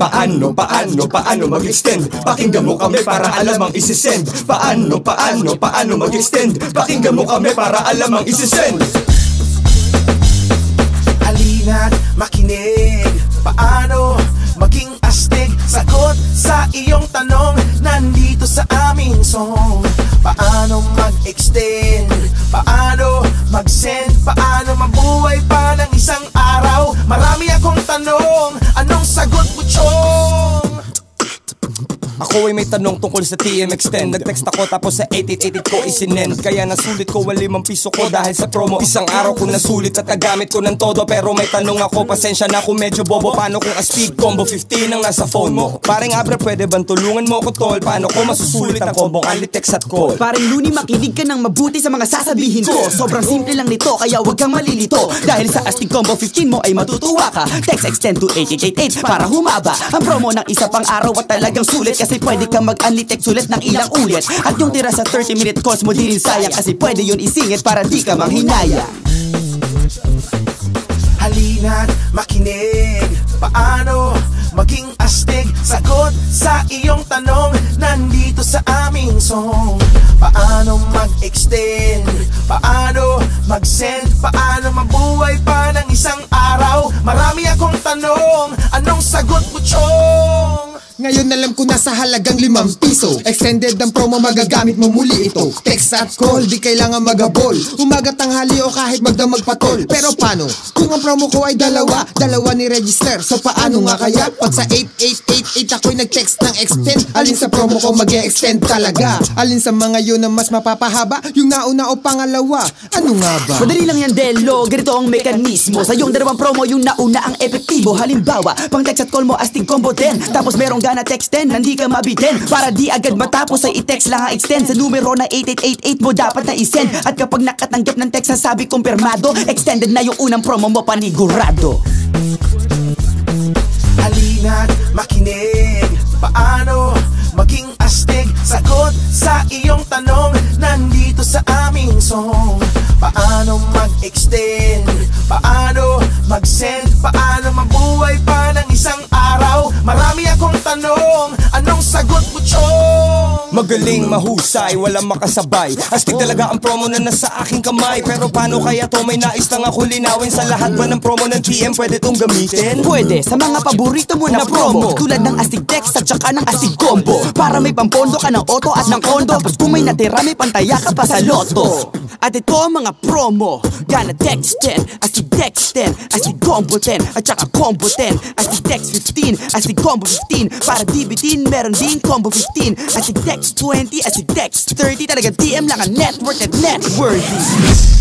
Paano, paano, paano mag-extend? Pakinggan mo kami para alam ang isisend. Paano, paano, paano mag-extend? Pakinggan mo kami para alam ang isisend. Halina't makinig. Paano maging astig? Sagot sa iyong tanong. Nandito sa aming song. Paano mag-extend? Paano mag-send? Paano mabuhay pa Ako ay may tanong tungkol sa TM Extend Nag-text ako tapos sa 8888 ko isinend. Kaya nasulit ko ang limang piso ko dahil sa promo. Isang araw ko nasulit at nagamit ko ng todo Pero may tanong ako, pasensya na kung medyo bobo. Paano kung astig combo 15 ang nasa phone mo? Paring Abra pwede bang tulungan mo ko tol? Paano ko masusulit ang combo? Only text at call? Paring Luni makinig ka ng mabuti sa mga sasabihin ko. Sobrang simple lang nito kaya wag kang malilito. Dahil sa Astig Combo 15 mo ay matutuwa ka. Text extend to 8888 para humaba Ang promo ng isa pang araw at talagang sulit Kasi pwede kang mag-unli text ulit ng ilang ulit. At yung tira sa 30 minute calls mo di rin sayang Kasi pwede yun isingit para di ka manghinaya. Halina't makinig. Paano maging astig? Sagot sa iyong tanong. Nandito sa aming song. Paano mag-extend? Paano mag-send? Paano mabuhay pa ng isang araw? Marami akong tanong. Anong sagot mo, Chong? Ngayon alam ko na sa halagang limang piso Extended ang promo magagamit mo muli ito Text at call, di kailangan magabol Umaga tanghali o kahit magdamag patol Pero paano? Kung ang promo ko ay dalawa Dalawa ni register So paano nga kaya? Pag sa 8888 ako'y nag-text ng extend Alin sa promo ko mag extend talaga Alin sa mga yun na mas mapapahaba Yung nauna o pangalawa Ano nga ba? Madali lang yan, Delo. Ganito ang mekanismo. Sa yung dalawang promo, yung nauna ang epektibo. Halimbawa, pang text at call mo, astig combo 10. Tapos merong gana text 10, hindi ka mabitin. Para di agad matapos ay i-text lang ang extend. Sa numero na 8888 mo dapat na i-send. At kapag nakatanggap ng text, sasabi kumpirmado. Extended na yung unang promo mo, panigurado. Halina't makinig Paano maging astig Sagot sa iyong tanong Nandito sa aming song Paano mag-extend Paano mag-send Paano mabuhay tanong Anong sagot mo, Chong? Magaling, mahusay, walang makasabay. Astig talaga ang promo na nasa aking kamay. Pero paano kaya to? May nais lang ako linawin Sa lahat ba ng promo ng TM pwede tong gamitin? Pwede sa mga paborito mo na promo. Tulad ng Astig Text at saka ng Astig Combo. Para may pampondo ka ng auto at ng kondo Tapos kung may natira may pantaya ka pa sa loto At ito mga promo. Gana Text 10, Astig Text 10 Astig Combo 10 at saka Combo 10 Astig Text 15, Astig Combo 15 Para DB10 meron din Combo 15 Astig Text 20, Astig Text 30 Talagang TM lang ang network at networthy